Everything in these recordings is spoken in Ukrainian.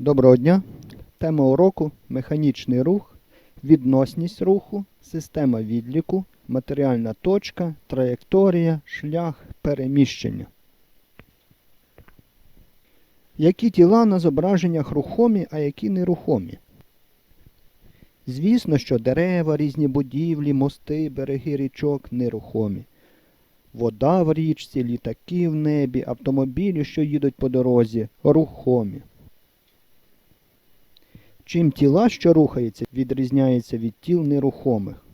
Доброго дня! Тема уроку механічний рух, відносність руху, система відліку, матеріальна точка, траєкторія, шлях, переміщення. Які тіла на зображеннях рухомі, а які нерухомі? Звісно, що дерева, різні будівлі, мости, береги річок нерухомі. Вода в річці, літаки в небі, автомобілі, що їдуть по дорозі, рухомі. Чим тіла, що рухаються, відрізняються від тіл нерухомих.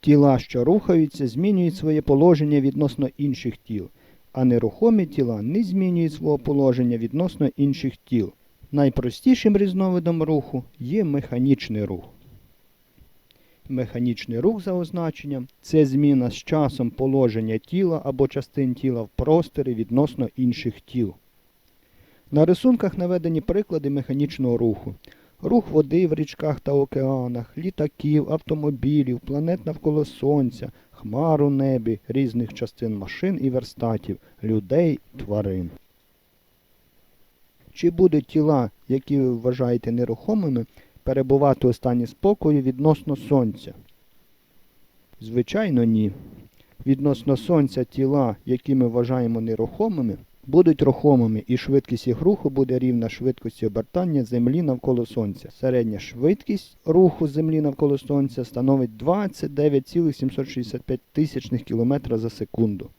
Тіла, що рухаються, змінюють своє положення відносно інших тіл, а нерухомі тіла не змінюють свого положення відносно інших тіл. Найпростішим різновидом руху є механічний рух. Механічний рух за означенням це зміна з часом положення тіла або частин тіла в просторі відносно інших тіл. На рисунках наведені приклади механічного руху. Рух води в річках та океанах, літаків, автомобілів, планет навколо Сонця, хмар у небі, різних частин машин і верстатів, людей, тварин. Чи будуть тіла, які ви вважаєте нерухомими, перебувати у стані спокою відносно Сонця? Звичайно, ні. Відносно Сонця тіла, які ми вважаємо нерухомими, будуть рухомими і швидкість їх руху буде рівна швидкості обертання Землі навколо Сонця. Середня швидкість руху Землі навколо Сонця становить 29,765 тисячних кілометра за секунду.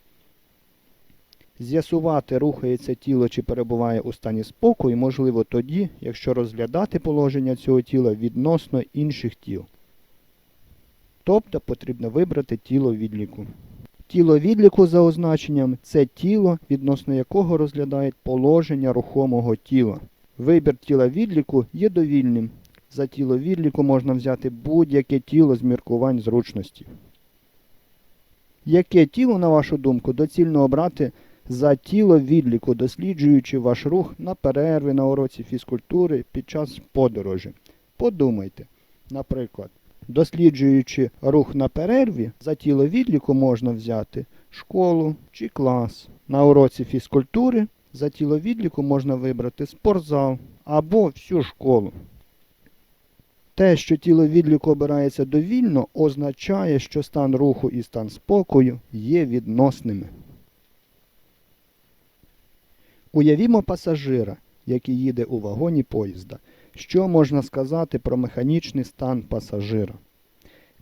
З'ясувати, рухається тіло чи перебуває у стані спокою, можливо тоді, якщо розглядати положення цього тіла відносно інших тіл. Тобто потрібно вибрати тіло відліку. Тіло відліку за означенням це тіло, відносно якого розглядають положення рухомого тіла. Вибір тіла відліку є довільним. За тіло відліку можна взяти будь-яке тіло з міркувань зручності. Яке тіло, на вашу думку, доцільно обрати за тіло відліку, досліджуючи ваш рух на перерві на уроці фізкультури під час подорожі? Подумайте, наприклад. Досліджуючи рух на перерві, за тіло відліку можна взяти школу чи клас. На уроці фізкультури за тіло відліку можна вибрати спортзал або всю школу. Те, що тіло відліку обирається довільно, означає, що стан руху і стан спокою є відносними. Уявімо пасажира, який їде у вагоні поїзда. Що можна сказати про механічний стан пасажира?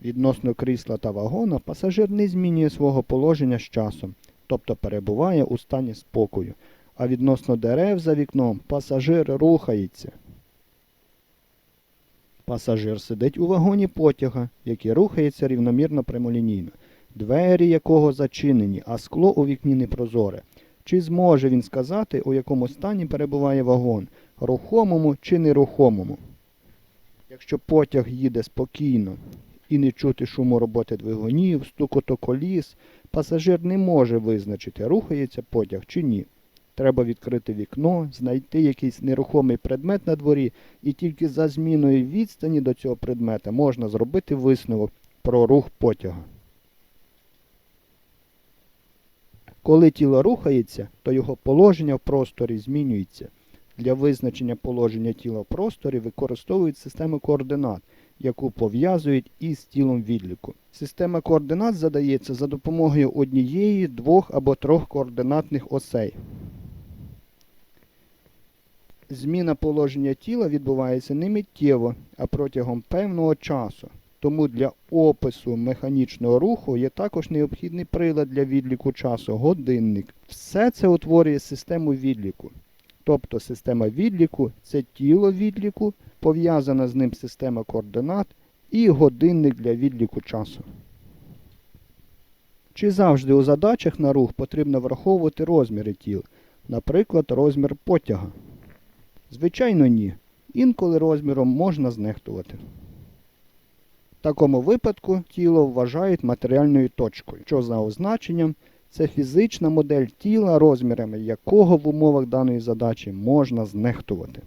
Відносно крісла та вагона пасажир не змінює свого положення з часом, тобто перебуває у стані спокою, а відносно дерев за вікном пасажир рухається. Пасажир сидить у вагоні потяга, який рухається рівномірно прямолінійно, двері якого зачинені, а скло у вікні непрозоре. Чи зможе він сказати, у якому стані перебуває вагон, рухомому чи нерухомому? Якщо потяг їде спокійно і не чути шуму роботи двигунів, стукоту коліс, пасажир не може визначити, рухається потяг чи ні. Треба відкрити вікно, знайти якийсь нерухомий предмет на дворі, і тільки за зміною відстані до цього предмета можна зробити висновок про рух потяга. Коли тіло рухається, то його положення в просторі змінюється. Для визначення положення тіла в просторі використовують систему координат, яку пов'язують із тілом відліку. Система координат задається за допомогою однієї, двох або трьох координатних осей. Зміна положення тіла відбувається не миттєво, а протягом певного часу. Тому для опису механічного руху є також необхідний прилад для відліку часу годинник. Все це утворює систему відліку. Тобто система відліку це тіло відліку, пов'язана з ним система координат і годинник для відліку часу. Чи завжди у задачах на рух потрібно враховувати розміри тіл, наприклад, розмір потяга? Звичайно, ні. Інколи розміром можна знехтувати. В такому випадку тіло вважають матеріальною точкою, що за означенням це фізична модель тіла, розмірами якого в умовах даної задачі можна знехтувати.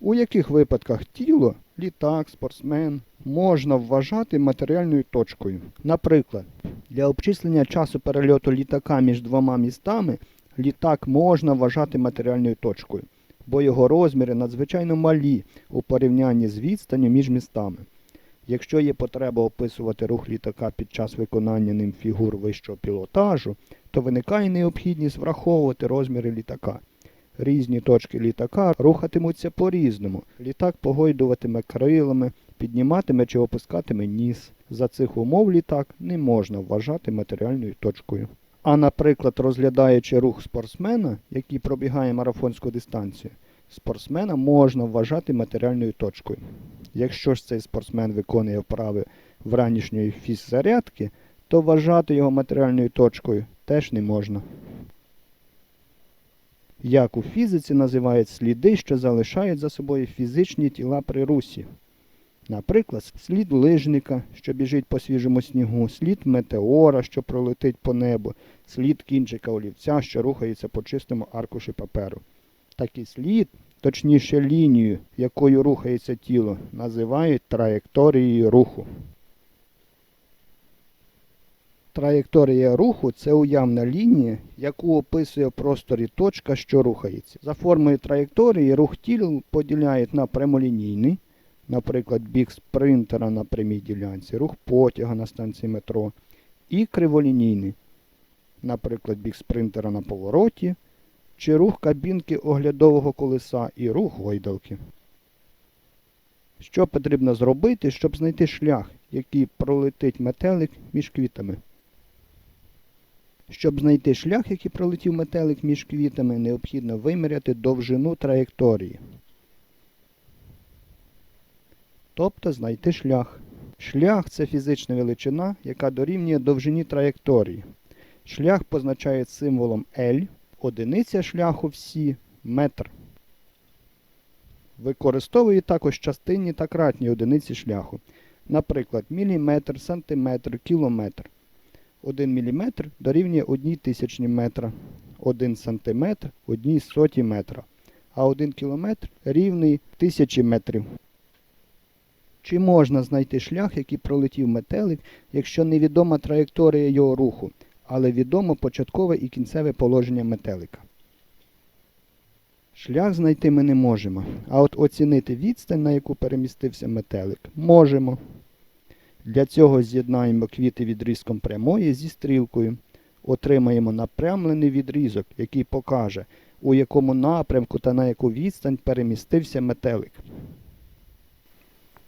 У яких випадках тіло, літак, спортсмен можна вважати матеріальною точкою? Наприклад, для обчислення часу перельоту літака між двома містами літак можна вважати матеріальною точкою. бо його розміри надзвичайно малі у порівнянні з відстанню між містами. Якщо є потреба описувати рух літака під час виконання ним фігур вищого пілотажу, то виникає необхідність враховувати розміри літака. Різні точки літака рухатимуться по-різному. Літак погойдуватиме крилами, підніматиме чи опускатиме ніс. За цих умов літак не можна вважати матеріальною точкою. А, наприклад, розглядаючи рух спортсмена, який пробігає марафонську дистанцію, спортсмена можна вважати матеріальною точкою. Якщо ж цей спортсмен виконує вправи вранішньої фіззарядки, то вважати його матеріальною точкою теж не можна. Як у фізиці називають сліди, що залишають за собою фізичні тіла при русі. Наприклад, слід лижника, що біжить по свіжому снігу, слід метеора, що пролетить по небу, слід кінчика олівця, що рухається по чистому аркуші паперу. Такий слід, точніше лінію, якою рухається тіло, називають траєкторією руху. Траєкторія руху це уявна лінія, яку описує в просторі точка, що рухається. За формою траєкторії рух тіл поділяють на прямолінійний, наприклад, біг спринтера на прямій ділянці, рух потяга на станції метро, і криволінійний, наприклад, біг спринтера на повороті, чи рух кабінки оглядового колеса і рух гойдалки. Що потрібно зробити, щоб знайти шлях, який пролетить метелик між квітами? Щоб знайти шлях, який пролетів метелик між квітами, необхідно виміряти довжину траєкторії. Тобто знайти шлях. Шлях це фізична величина, яка дорівнює довжині траєкторії. Шлях позначають символом L, одиниця шляху всі метр. Використовують також частинні та кратні одиниці шляху. Наприклад, міліметр, сантиметр, кілометр. 1 мм дорівнює 1 тисячні метра, 1 см 1 соті метра, а 1 кілометр рівний тисячі метрів. Чи можна знайти шлях, який пролетів метелик, якщо невідома траєкторія його руху, але відомо початкове і кінцеве положення метелика? Шлях знайти ми не можемо, а от оцінити відстань, на яку перемістився метелик, можемо. Для цього з'єднаємо квіти відрізком прямої зі стрілкою. Отримаємо напрямлений відрізок, який покаже, у якому напрямку та на яку відстань перемістився метелик.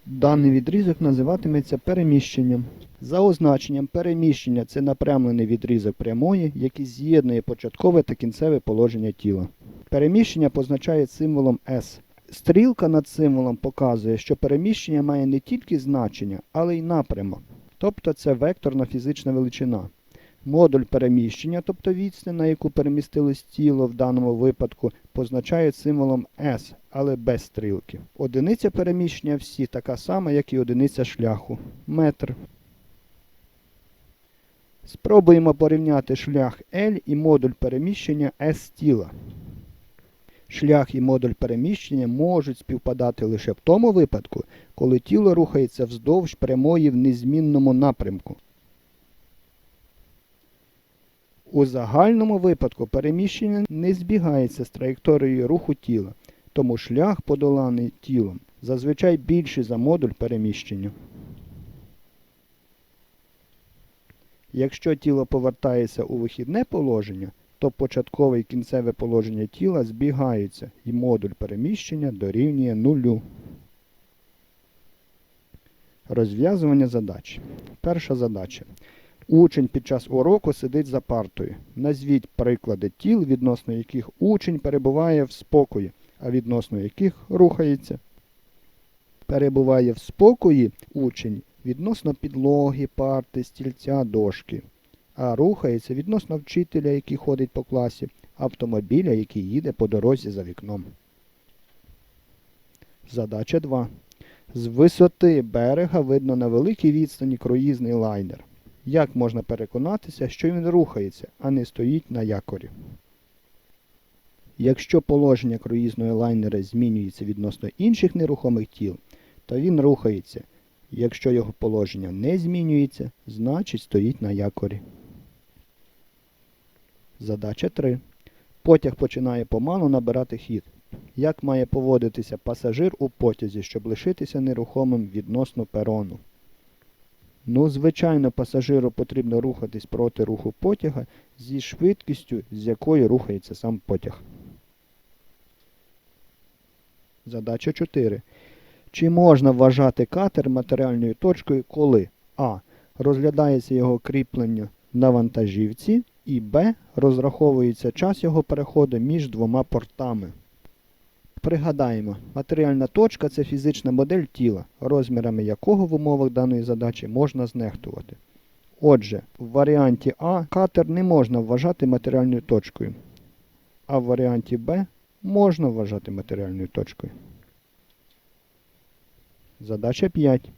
Даний відрізок називатиметься переміщенням. За означенням переміщення це напрямлений відрізок прямої, який з'єднує початкове та кінцеве положення тіла. Переміщення позначає символом S. Стрілка над символом показує, що переміщення має не тільки значення, але й напрямок. Тобто це векторна фізична величина. Модуль переміщення, тобто відстань, на яку перемістилось тіло в даному випадку, позначають символом S, але без стрілки. Одиниця переміщення всі така сама, як і одиниця шляху метр. Спробуємо порівняти шлях L і модуль переміщення S тіла. Шлях і модуль переміщення можуть співпадати лише в тому випадку, коли тіло рухається вздовж прямої в незмінному напрямку. У загальному випадку переміщення не збігається з траєкторією руху тіла, тому шлях, подоланий тілом, зазвичай більший за модуль переміщення. Якщо тіло повертається у вихідне положення, то початкове і кінцеве положення тіла збігаються і модуль переміщення дорівнює нулю. Розв'язування задач. Перша задача. Учень під час уроку сидить за партою. Назвіть приклади тіл, відносно яких учень перебуває в спокої, а відносно яких рухається. Перебуває в спокої учень відносно підлоги, парти, стільця, дошки, а рухається відносно вчителя, який ходить по класі, автомобіля, який їде по дорозі за вікном. Задача 2. З висоти берега видно на великій відстані круїзний лайнер. Як можна переконатися, що він рухається, а не стоїть на якорі? Якщо положення круїзного лайнера змінюється відносно інших нерухомих тіл, то він рухається. Якщо його положення не змінюється, значить стоїть на якорі. Задача 3. Потяг починає помалу набирати хід. Як має поводитися пасажир у потязі, щоб лишитися нерухомим відносно перону? Ну, звичайно, пасажиру потрібно рухатись проти руху потяга зі швидкістю, з якою рухається сам потяг. Задача 4. Чи можна вважати катер матеріальною точкою, коли А. Розглядається його кріплення на вантажівці, і Б. Розраховується час його переходу між двома портами. Пригадаємо, матеріальна точка це фізична модель тіла, розмірами якого в умовах даної задачі можна знехтувати. Отже, в варіанті А катер не можна вважати матеріальною точкою, а в варіанті Б можна вважати матеріальною точкою. Задача 5.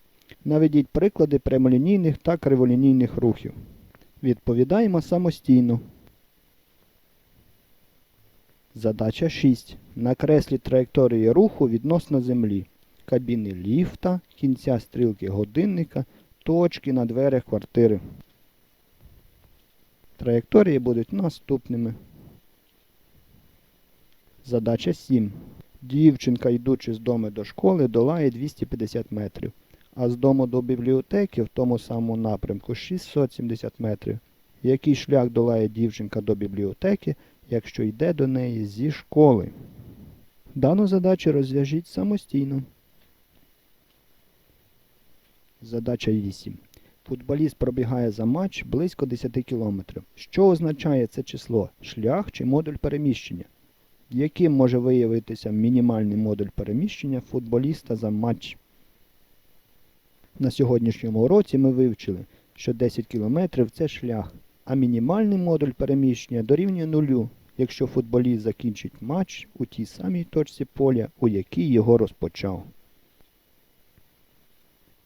Наведіть приклади прямолінійних та криволінійних рухів. Відповідаємо самостійно. Задача 6. Накресліть траєкторії руху відносно землі, кабіни ліфта, кінця стрілки годинника, точки на дверях квартири. Траєкторії будуть наступними. Задача 7. Дівчинка, йдучи з дому до школи, долає 250 метрів, а з дому до бібліотеки в тому самому напрямку 670 метрів. Який шлях долає дівчинка до бібліотеки, якщо йде до неї зі школи? Дану задачу розв'яжіть самостійно. Задача 8. Футболіст пробігає за матч близько 10 км. Що означає це число? Шлях чи модуль переміщення? Яким може виявитися мінімальний модуль переміщення футболіста за матч? На сьогоднішньому уроці ми вивчили, що 10 км це шлях, а мінімальний модуль переміщення дорівнює нулю, якщо футболіст закінчить матч у тій самій точці поля, у якій його розпочав.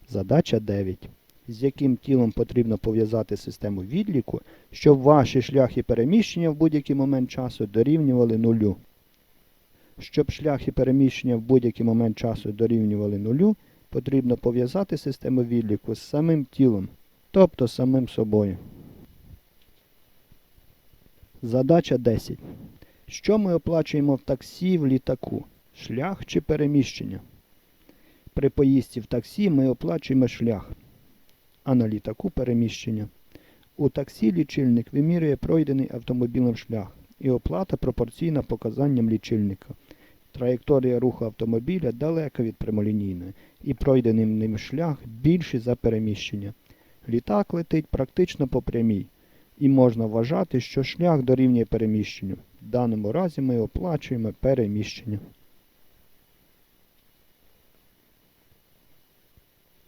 Задача 9. З яким тілом потрібно пов'язати систему відліку, щоб ваші шляхи переміщення в будь-який момент часу дорівнювали нулю. Щоб шляхи переміщення в будь-який момент часу дорівнювали нулю, потрібно пов'язати систему відліку з самим тілом, тобто самим собою. Задача 10. Що ми оплачуємо в таксі в літаку? Шлях чи переміщення? При поїздці в таксі ми оплачуємо шлях, а на літаку переміщення. У таксі лічильник вимірює пройдений автомобілем шлях, і оплата пропорційна показанням лічильника. Траєкторія руху автомобіля далека від прямолінійної, і пройдений ним шлях більший за переміщення. Літак летить практично по прямій, і можна вважати, що шлях дорівнює переміщенню. В даному разі ми оплачуємо переміщення.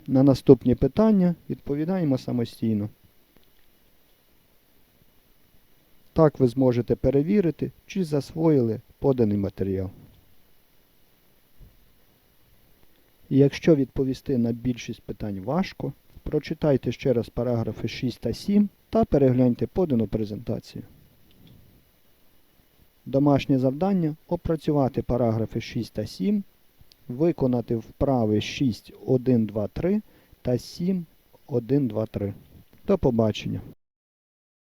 На наступні питання відповідаємо самостійно. Так ви зможете перевірити, чи засвоїли поданий матеріал. І якщо відповісти на більшість питань важко, прочитайте ще раз параграфи 6 та 7 та перегляньте подану презентацію. Домашнє завдання опрацювати параграфи 6 та 7, виконати вправи 6, 1, 2, 3 та 7, 1, 2, 3. До побачення.